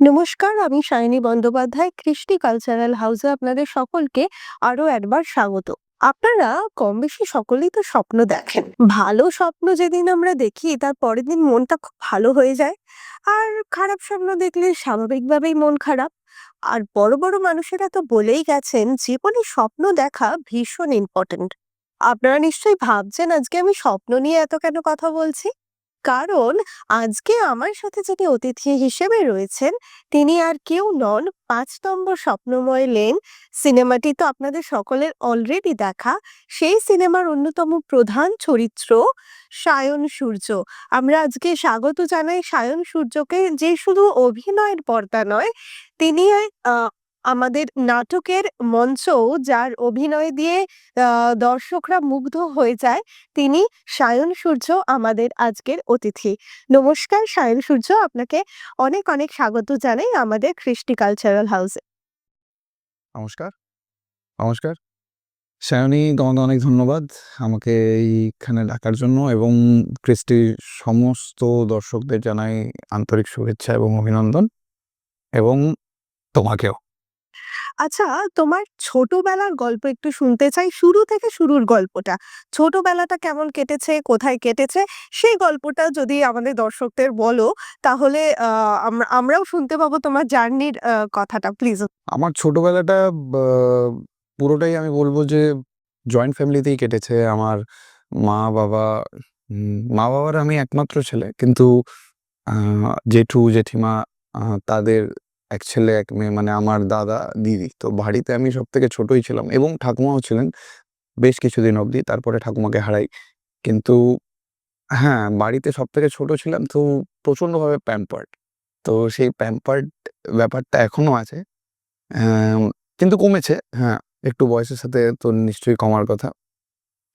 নমস্কার, আমি সায়নী বন্দ্যোপাধ্যায়। কৃষ্টি কালচারাল হাউসে আপনাদের সকলকে আরও একবার স্বাগত। আপনারা কম বেশি সকলেই তো স্বপ্ন দেখেন। ভালো স্বপ্ন যেদিন আমরা দেখি তার পরের দিন মনটা খুব ভালো হয়ে যায়। আর খারাপ স্বপ্ন দেখলে স্বাভাবিকভাবেই মন খারাপ। আর বড়, বড় মানুষেরা তো বলেই গেছেন জীবনে স্বপ্ন দেখা ভীষণ ইম্পোর্টেন্ট। আপনারা নিশ্চয়ই ভাবছেন আজকে আমি স্বপ্ন নিয়ে এত কেন কথা বলছি? কারণ আজকে আমার সাথে যিনি অতিথি হিসেবে রয়েছেন তিনি আর কেউ নন পাঁচ নম্বর স্বপ্নময় লেন সিনেমাটি তো আপনাদের সকলের অলরেডি দেখা। সেই সিনেমার অন্যতম প্রধান চরিত্র সায়ন সূর্য। আমরা আজকে স্বাগত জানাই সায়ন সূর্যকে যে শুধু অভিনয়ের পর্দা নয়, তিনি আমাদের নাটকের মঞ্চ যার অভিনয় দিয়ে দর্শকরা মুগ্ধ হয়ে যায়, তিনি সায়ন সূর্য আমাদের আজকের অতিথি। নমস্কার সায়ন সূর্য, আপনাকে অনেক, অনেক স্বাগত জানাই আমাদের কৃষ্টি কালচারাল হাউসে। নমস্কার, নমস্কার। সায়নী তোমাকে অনেক ধন্যবাদ আমাকে এইখানে ডাকার জন্য এবং কৃষ্টির সমস্ত দর্শকদের জানাই আন্তরিক শুভেচ্ছা এবং অভিনন্দন এবং তোমাকেও। আচ্ছা, তোমার ছোটবেলার গল্প একটু শুনতে চাই। শুরু থেকে শুরুর গল্পটা। ছোটবেলাটা কেমন কেটেছে, কোথায় কেটেছে সেই গল্পটা যদি আমাদের দর্শকদের বলো তাহলে আমরাও শুনতে পাবো তোমার জার্নির কথাটা প্লিজ। আমার ছোটবেলাটা পুরোটাই আমি বলব যে জয়েন্ট ফ্যামিলিতেই কেটেছে। আমার মা-বাবা মা-বাবার আমি একমাত্র ছেলে। কিন্তু আ জেঠু, জেঠিমা আ তাদের ১ ছেলে ১ মেয়ে মানে আমার দাদা, দিদি। তো বাড়িতে আমি সব থেকে ছোটই ছিলাম এবং ঠাকুমাও ছিলেন বেশ কিছুদিন অবধি। তারপরে ঠাকুমাকে হারাই। কিন্তু হ্যাঁ, বাড়িতে সব থেকে ছোট ছিলাম তো প্রচন্ডভাবে প্যাম্পার্ড। তো সেই প্যাম্পার্ড ব্যাপারটা এখনও আছে। কিন্তু কমেছে। হ্যাঁ, একটু বয়সের সাথে তো নিশ্চয়ই কমার কথা।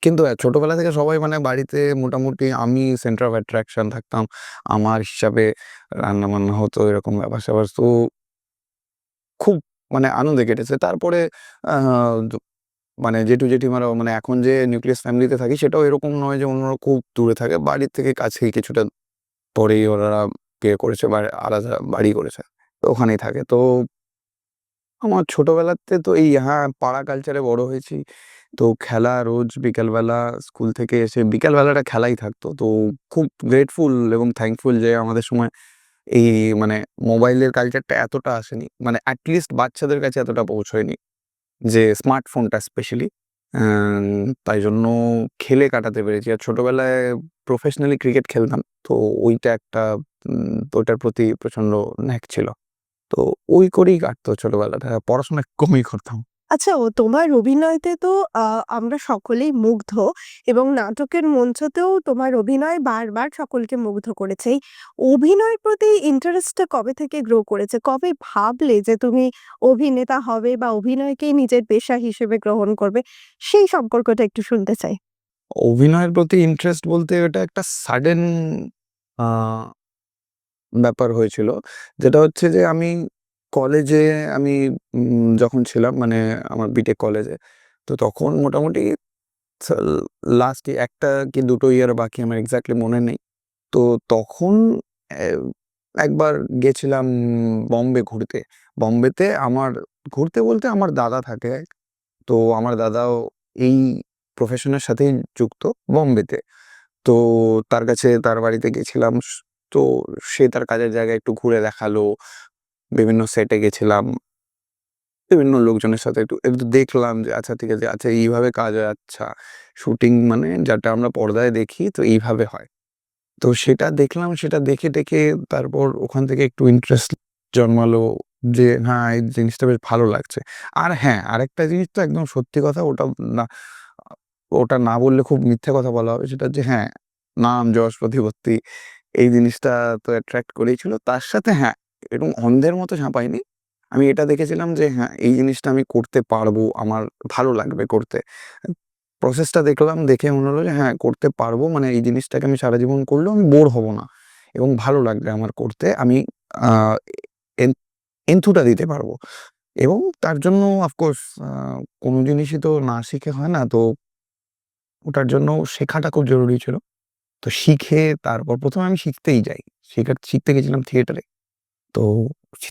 কিন্তু ছোটবেলা থেকে সবাই মানে বাড়িতে মোটামুটি আমি সেন্টার অফ অ্যাট্রাকশন থাকতাম। আমার হিসাবে রান্না-বান্না হতো এরকম ব্যাপার-স্যাপার। তো খুব মানে আনন্দে কেটেছে। তারপরে মানে জেঠু, জেঠিমারাও মানে এখন যে নিউক্লিয়াস ফ্যামিলিতে থাকি সেটাও এরকম নয় যে অন্যরা খুব দূরে থাকে। বাড়ির থেকে কাছেই কিছুটা পরেই ওনারা বিয়ে করেছে বা আলাদা বাড়ি করেছে। তো ওখানেই থাকে। তো আমার ছোটবেলাতে তো এই হ্যাঁ, পাড়া কালচারে বড় হয়েছি। তো খেলা রোজ বিকেলবেলা স্কুল থেকে এসে বিকেলবেলাটা খেলাই থাকতো। তো খুব গ্রেটফুল এবং থ্যাঙ্কফুল যে আমাদের সময় এই মানে মোবাইলের কালচারটা এতটা আসেনি। মানে অ্যাটলিস্ট বাচ্চাদের কাছে এতটা পৌঁছয়নি। যে স্মার্টফোনটা স্পেশালি। তাই জন্য খেলে কাটাতে পেরেছি। আর ছোটোবেলায় প্রফেশনালি ক্রিকেট খেলতাম। তো ওইটা একটা ওইটার প্রতি প্রচণ্ড ন্যাক ছিল। তো ওই করেই কাটতো ছোটবেলাটা। পড়াশোনা কমই করতাম। আচ্ছা ও তোমার অভিনয়তে তো আমরা সকলেই মুগ্ধ এবং নাটকের মঞ্চতেও তোমার অভিনয় বারবার সকলকে মুগ্ধ করেছে। অভিনয়ের প্রতি ইন্টারেস্টটা কবে থেকে গ্রো করেছে? কবে ভাবলে যে তুমি অভিনেতা হবে বা অভিনয়কেই নিজের পেশা হিসেবে গ্রহণ করবে? সেই সম্পর্কটা একটু শুনতে চাই। অভিনয়ের প্রতি ইন্টারেস্ট বলতে এটা একটা সাডেন ব্যাপার হয়েছিল। যেটা হচ্ছে যে আমি কলেজে আমি যখন ছিলাম মানে আমার বিটেক কলেজে। তো তখন মোটামুটি লাস্ট ১ টা কি ২ টো ইয়ার বাকি আমার এক্সাক্টলি মনে নেই। তো তখন একবার গেছিলাম বম্বে ঘুরতে। বম্বেতে আমার, ঘুরতে বলতে আমার দাদা থাকে। তো আমার দাদাও এই প্রফেশনের সাথেই যুক্ত বম্বেতে। তো তার কাছে তার বাড়িতে গেছিলাম। তো সে তার কাজের জায়গায় একটু ঘুরে দেখাল। বিভিন্ন সেটে গেছিলাম। বিভিন্ন লোকজনের সাথে একটু, একটু দেখলাম যে আচ্ছা ঠিক আছে, আচ্ছা এইভাবে কাজ হয় আচ্ছা। শুটিং মানে যেটা আমরা পর্দায় দেখি তো এইভাবে হয়। তো সেটা দেখলাম সেটা দেখে-টেখে তারপর ওখান থেকে একটু ইন্টারেস্ট জন্মালো যে না এই জিনিসটা বেশ ভালো লাগছে। আর হ্যাঁ, আরেকটা জিনিস তো একদম সত্যি কথা ওটা না ওটা না বললে খুব মিথ্যে কথা বলা হবে। সেটা যে হ্যাঁ, নাম, যশ, প্রতিপত্তি এই জিনিসটা তো অ্যাট্রাক্ট করেই ছিল। তার সাথে হ্যাঁ, এরকম অন্ধের মতো ঝাঁপাইনি। আমি এটা দেখেছিলাম যে হ্যাঁ, এই জিনিসটা আমি করতে পারব, আমার ভালো লাগবে করতে। প্রসেসটা দেখলাম দেখে মনে হলো যে হ্যাঁ, করতে পারব মানে এই জিনিসটাকে আমি সারা জীবন করলেও আমি বোর হব না এবং ভালো লাগবে আমার করতে। আমি এন এন্থুটা দিতে পারব এবং তার জন্য অফকোর্স কোনো জিনিসই তো না শিখে হয় না। তো ওটার জন্য শেখাটা খুব জরুরি ছিল। তো শিখে তারপর প্রথমে আমি শিখতেই যাই। শেখা শিখতে গেছিলাম থিয়েটারে। তো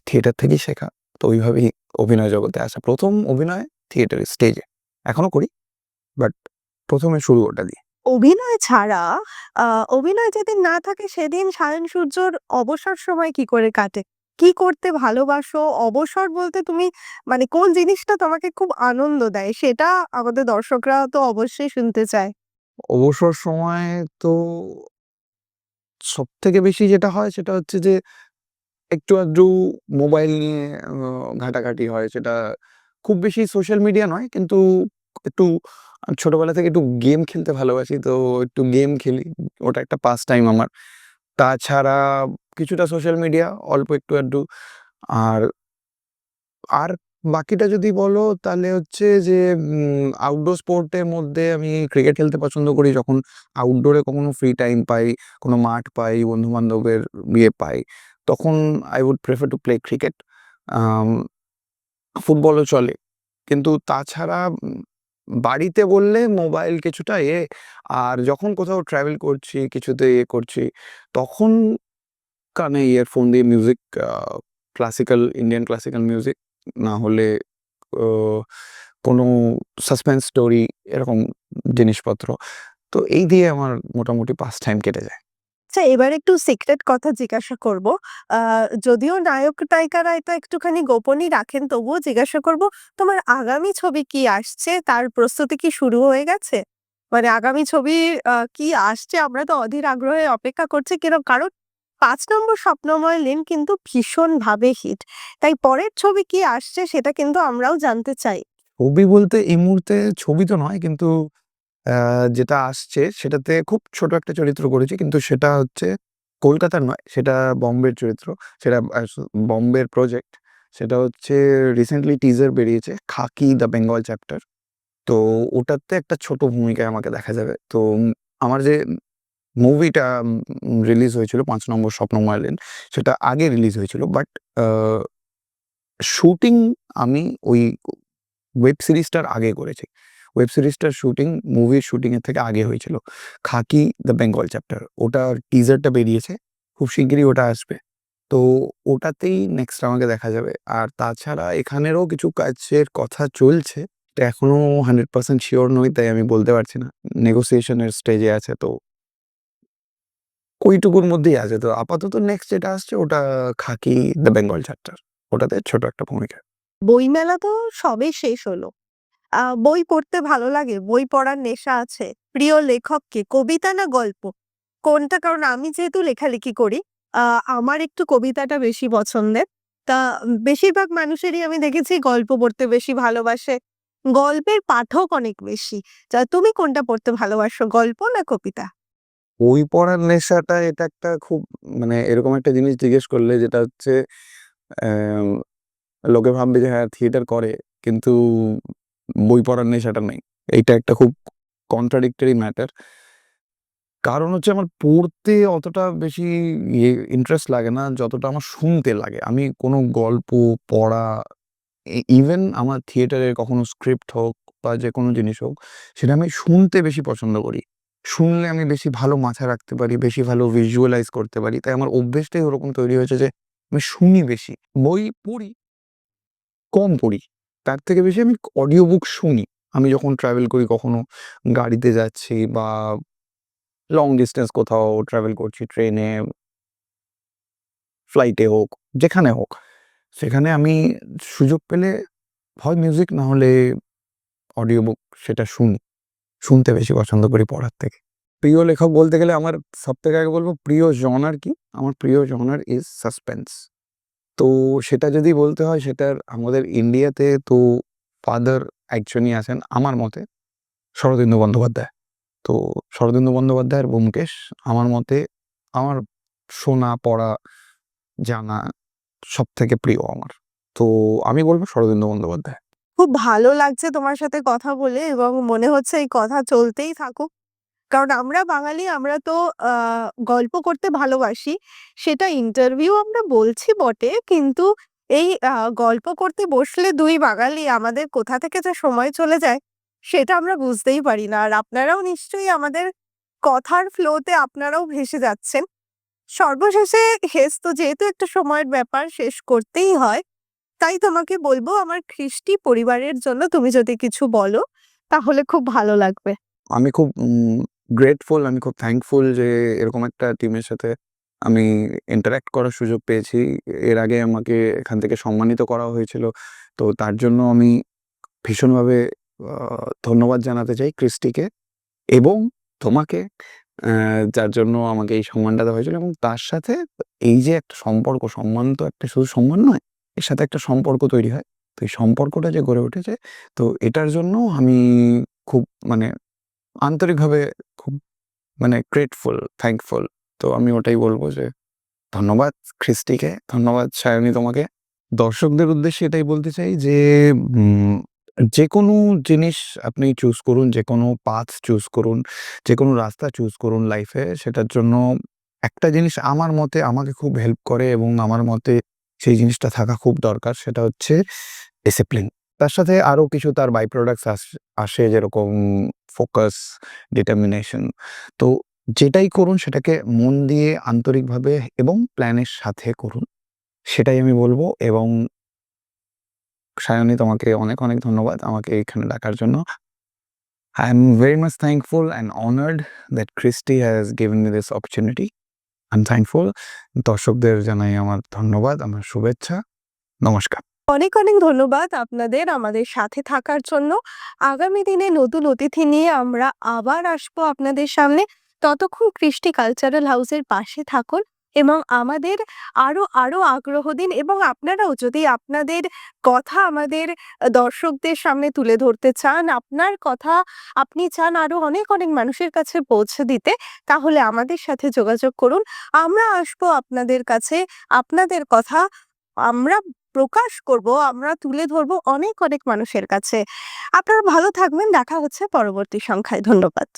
থিয়েটার থেকেই শেখা। তো ওইভাবেই অভিনয় জগতে আসা। প্রথম অভিনয় থিয়েটারে, স্টেজে। এখনও করি। বাট প্রথমে শুরু ওটা দিয়ে। অভিনয় ছাড়া অভিনয় যেদিন না থাকে সেদিন সায়ন সূর্যর অবসর সময় কি করে কাটে? কি করতে ভালোবাসো? অবসর বলতে তুমি মানে কোন জিনিসটা তোমাকে খুব আনন্দ দেয়? সেটা আমাদের দর্শকরা তো অবশ্যই শুনতে চায়। অবসর সময় তো সব থেকে বেশি যেটা হয় সেটা হচ্ছে যে একটু আধটু মোবাইল নিয়ে ঘাটাঘাটি হয়। সেটা খুব বেশি সোশ্যাল মিডিয়া নয় কিন্তু একটু ছোটবেলা থেকে একটু গেম খেলতে ভালোবাসি। তো একটু গেম খেলি। ওটা একটা পাস টাইম আমার। তাছাড়া কিছুটা সোশ্যাল মিডিয়া, অল্প একটু আধটু। আর আর বাকিটা যদি বলো তাহলে হচ্ছে যে আউটডোর স্পোর্ট এর মধ্যে আমি ক্রিকেট খেলতে পছন্দ করি। যখন আউটডোরে কখনো ফ্রি টাইম পাই, কোনো মাঠ পাই, বন্ধু-বান্ধবের ইয়ে পাই, তখন I would prefer to play cricket ফুটবলও চলে। কিন্তু তাছাড়া বাড়িতে বললে মোবাইল কিছুটা এ, আর যখন কোথাও ট্রাভেল করছি, কিছুতে ইয়ে করছি, তখন কানে ইয়ারফোন দিয়ে music classical, Indian classical music না হলে কোনো সাসপেন্স স্টোরি এরকম জিনিসপত্র। তো এই দিয়ে আমার মোটামুটি পাস টাইম কেটে যায়। আচ্ছা এবার একটু সিক্রেট কথা জিজ্ঞাসা করব। যদিও নায়ক-নায়িকারা এটা একটুখানি গোপনই রাখেন তবুও জিজ্ঞাসা করব, তোমার আগামী ছবি কি আসছে? তার প্রস্তুতি কি শুরু হয়ে গেছে? মানে আগামী ছবি কি আসছে? আমরা তো অধীর আগ্রহে অপেক্ষা করছি কির কারণ ৫ নম্বর স্বপ্নময় লেন কিন্তু ভীষণভাবে হিট। তাই পরের ছবি কি আসছে সেটা কিন্তু আমরাও জানতে চাই। ছবি বলতে এই মুহূর্তে ছবি তো নয় কিন্তু যেটা আসছে সেটাতে খুব ছোট একটা চরিত্র করেছি। কিন্তু সেটা হচ্ছে কলকাতার নয়। সেটা বম্বের চরিত্র। সেটা বম্বের প্রজেক্ট। সেটা হচ্ছে রিসেন্টলি টিজার বেরিয়েছে, 'খাকি দ্য বেঙ্গল চ্যাপ্টার'। তো ওটাতে একটা ছোট ভূমিকায় আমাকে দেখা যাবে। তো আমার যে মুভিটা রিলিজ হয়েছিল, পাঁচ নম্বর স্বপ্ন লেন সেটা আগে রিলিজ হয়েছিল। বাট শুটিং আমি ওই ওয়েব সিরিজটার আগে করেছি। ওয়েব সিরিজটার শুটিং মুভির শুটিং এর থেকে আগে হয়েছিল। 'খাকি দ্য বেঙ্গল চ্যাপ্টার' ওটার টিজারটা বেরিয়েছে। খুব শিগগিরই ওটা আসবে। তো ওটাতেই নেক্সট আমাকে দেখা যাবে। আর তাছাড়া এখানেরও কিছু কাজের কথা চলছে। তো এখনও 100% সিওর নই, তাই আমি বলতে পারছি না। নেগোসিয়েশন এর স্টেজে আছে, তো ওইটুকুর মধ্যেই আছে। তো আপাতত নেক্সট যেটা আসছে, ওটা 'খাকি দ্য বেঙ্গল চ্যাপ্টার'। ওটাতে ছোট একটা ভূমিকা। বইমেলা তো সবে শেষ হলো। বই পড়তে ভালো লাগে? বই পড়ার নেশা আছে? প্রিয় লেখক কে? কবিতা না গল্প? কোনটা? কারণ আমি যেহেতু লেখালেখি করি, আমার একটু কবিতাটা বেশি পছন্দের। তা বেশিরভাগ মানুষেরই আমি দেখেছি গল্প পড়তে বেশি ভালোবাসে। গল্পের পাঠক অনেক বেশি। তা তুমি কোনটা পড়তে ভালোবাসো? গল্প না কবিতা? বই পড়ার নেশাটা এটা একটা খুব মানে এরকম একটা জিনিস জিজ্ঞেস করলে যেটা হচ্ছে লোকে ভাববে যে হ্যাঁ থিয়েটার করে কিন্তু বই পড়ার নেশাটা নেই। এইটা একটা খুব কন্ট্রাডিক্টরি ম্যাটার। কারণ হচ্ছে আমার পড়তে অতটা বেশি ইয়ে ইন্টারেস্ট লাগে না যতটা আমার শুনতে লাগে। আমি কোনো গল্প পড়া ইভেন আমার থিয়েটারের কখনো স্ক্রিপ্ট হোক বা যে কোনো জিনিস হোক সেটা আমি শুনতে বেশি পছন্দ করি। শুনলে আমি বেশি ভালো মাথায় রাখতে পারি, বেশি ভালো ভিজুয়ালাইজ করতে পারি। তাই আমার অভ্যেসটাই ওরকম তৈরি হয়েছে যে আমি শুনি বেশি। বই পড়ি কম পড়ি। তার থেকে বেশি আমি অডিও বুক শুনি। আমি যখন ট্রাভেল করি কখনো গাড়িতে যাচ্ছি বা লং ডিসট্যান্স কোথাও ট্রাভেল করছি ট্রেনে ফ্লাইটে হোক, যেখানে হোক। সেখানে আমি সুযোগ পেলে হয় মিউজিক না হলে অডিও বুক সেটা শুনি। শুনতে বেশি পছন্দ করি পড়ার থেকে। প্রিয় লেখক বলতে গেলে আমার সব থেকে আগে বলব প্রিয় জনার কি? আমার প্রিয় জনার ইজ সাসপেন্স। তো সেটা যদি বলতে হয় সেটার আমাদের ইন্ডিয়াতে তো ফাদার একজনই আছেন আমার মতে শরদিন্দু বন্দ্যোপাধ্যায়। তো শরদিন্দু বন্দ্যোপাধ্যায়ের ব্যোমকেশ আমার মতে আমার শোনা, পড়া, জানা সব থেকে প্রিয় আমার। তো আমি বলব শরদিন্দু বন্দ্যোপাধ্যায়। খুব ভালো লাগছে তোমার সাথে কথা বলে এবং মনে হচ্ছে এই কথা চলতেই থাকুক। কারণ আমরা বাঙালি, আমরা তো গল্প করতে ভালোবাসি। সেটা ইন্টারভিউ আমরা বলছি বটে, কিন্তু এই গল্প করতে বসলে দুই বাঙালি আমাদের কোথা থেকে যে সময় চলে যায়, সেটা আমরা বুঝতেই পারি না। আর আপনারাও নিশ্চয়ই আমাদের কথার ফ্লোতে আপনারাও ভেসে যাচ্ছেন। সর্বশেষে শেষ তো যেহেতু একটা সময়ের ব্যাপার, শেষ করতেই হয় তাই তোমাকে বলব, আমার খ্রিস্টি পরিবারের জন্য তুমি যদি কিছু বলো, তাহলে খুব ভালো লাগবে আমি খুব গ্রেটফুল আমি খুব থ্যাঙ্কফুল যে এরকম একটা টিমের সাথে আমি ইন্টারাক্ট করার সুযোগ পেয়েছি। এর আগে আমাকে এখান থেকে সম্মানিত করা হয়েছিল। তো তার জন্য আমি ভীষণভাবে ধন্যবাদ জানাতে চাই ক্রিস্টিকে এবং তোমাকে যার জন্য আমাকে এই সম্মানটা দেওয়া হয়েছিল এবং তার সাথে এই যে একটা সম্পর্ক সম্মান তো একটা শুধু সম্মান নয়, এর সাথে একটা সম্পর্ক তৈরি হয়। তো এই সম্পর্কটা যে গড়ে উঠেছে, তো এটার জন্য আমি খুব মানে আন্তরিকভাবে খুব মানে গ্রেটফুল থ্যাঙ্কফুল তো আমি ওটাই বলব যে ধন্যবাদ খ্রিস্টিকে ধন্যবাদ সায়নী তোমাকে। দর্শকদের উদ্দেশ্যে এটাই বলতে চাই যে যে কোনো জিনিস আপনি চুজ করুন, যে কোনো পাথ চুজ করুন, যে কোনো রাস্তা চুজ করুন লাইফে সেটার জন্য একটা জিনিস আমার মতে আমাকে খুব হেল্প করে এবং আমার মতে সেই জিনিসটা থাকা খুব দরকার, সেটা হচ্ছে ডিসিপ্লিন তার সাথে আরও কিছু তার বাই প্রোডাক্টস আসে যেরকম ফোকাস ডিটারমিনেশন তো যেটাই করুন সেটাকে মন দিয়ে আন্তরিকভাবে এবং প্ল্যানের সাথে করুন, সেটাই আমি বলব। এবং সায়নী, তোমাকে অনেক অনেক ধন্যবাদ আমাকে এখানে ডাকার জন্য। I am very much thankful and honoured that Christy has given me this opportunity I am thankful দর্শকদের জানাই আমার ধন্যবাদ, আমার শুভেচ্ছা। নমস্কার। অনেক অনেক ধন্যবাদ আপনাদের আমাদের সাথে থাকার জন্য। আগামী দিনে নতুন অতিথি নিয়ে আমরা আবার আসব আপনাদের সামনে। ততক্ষণ কৃষ্টি কালচারাল হাউসের পাশে থাকুন এবং আমাদের আরও আরও আগ্রহ দিন এবং আপনারাও যদি আপনাদের কথা আমাদের দর্শকদের সামনে তুলে ধরতে চান, আপনার কথা আপনি চান আরও অনেক অনেক মানুষের কাছে পৌঁছে দিতে, তাহলে আমাদের সাথে যোগাযোগ করুন। আমরা আসব আপনাদের কাছে, আপনাদের কথা আমরা প্রকাশ করব, আমরা তুলে ধরবো অনেক অনেক মানুষের কাছে। আপনারা ভালো থাকবেন, দেখা হচ্ছে পরবর্তী সংখ্যায়। ধন্যবাদ।